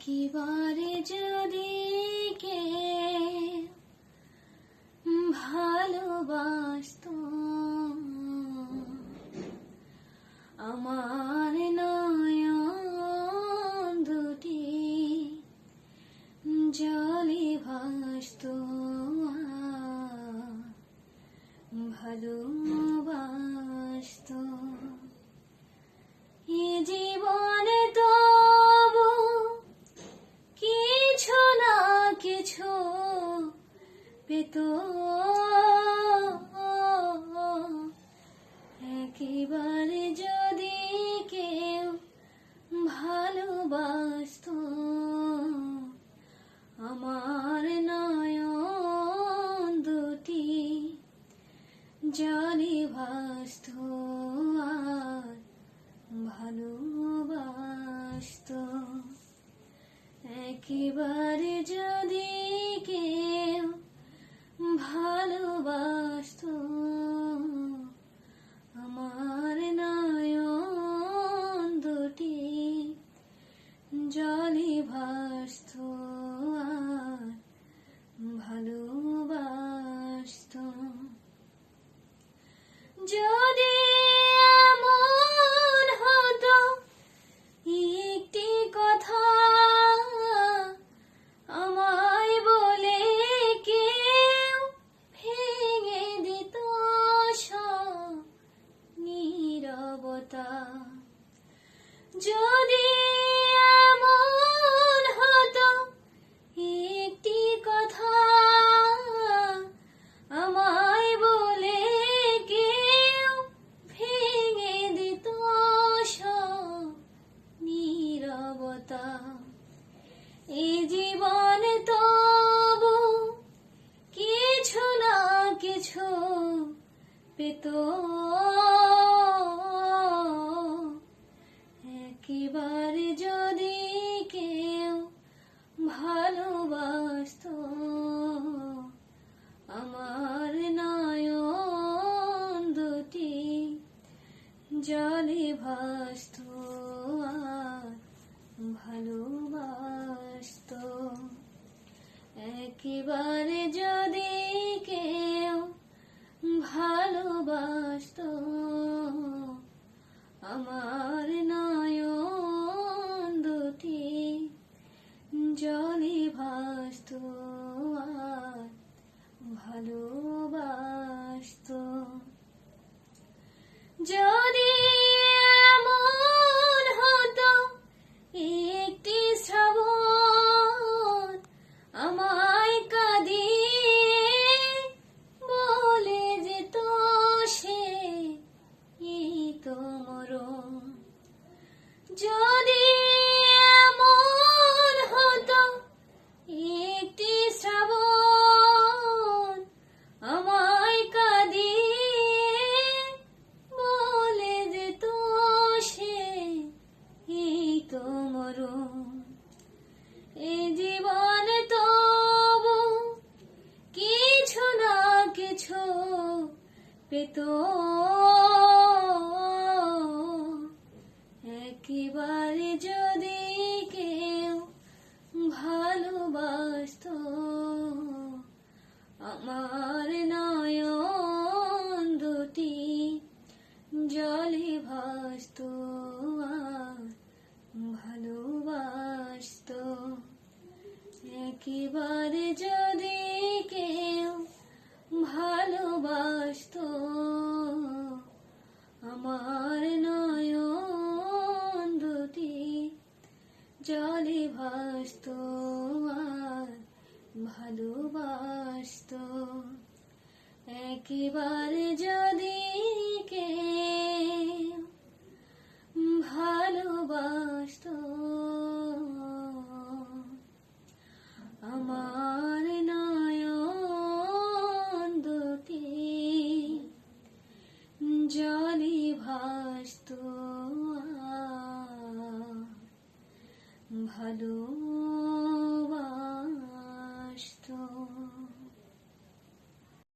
একবারে যদি কে ভালোবাসত। আমার নয়ন দুটি জলে ভাসত। ভালোবাসত। পেত একেবারে যদি কেউ ভালোবাসত আমার নয়ন দুটি জলে ভাসত আর ভালোবাসত। একেবারে যদি নীরবতা যদি কথা আমায় বলে কেউ ভেঙে দিত নীরবতা। এই জীবন তবু কিছু না কিছু পেত ভালোবাসত। আমার নয়ন দুটি জলে ভাসত আর ভালোবাসত। একেবারে যদি কেউ ভালোবাসত আমার নয়ন যদি এমন হতো, একটি শ্রাবণ আমায় কাঁদিয়ে বলে যেত সে এই তো মরণ এ জীবন তবু কিছু না কিছু পেত জলে ভাসত আর ভালোবাসত। একেবারে যদি Hello.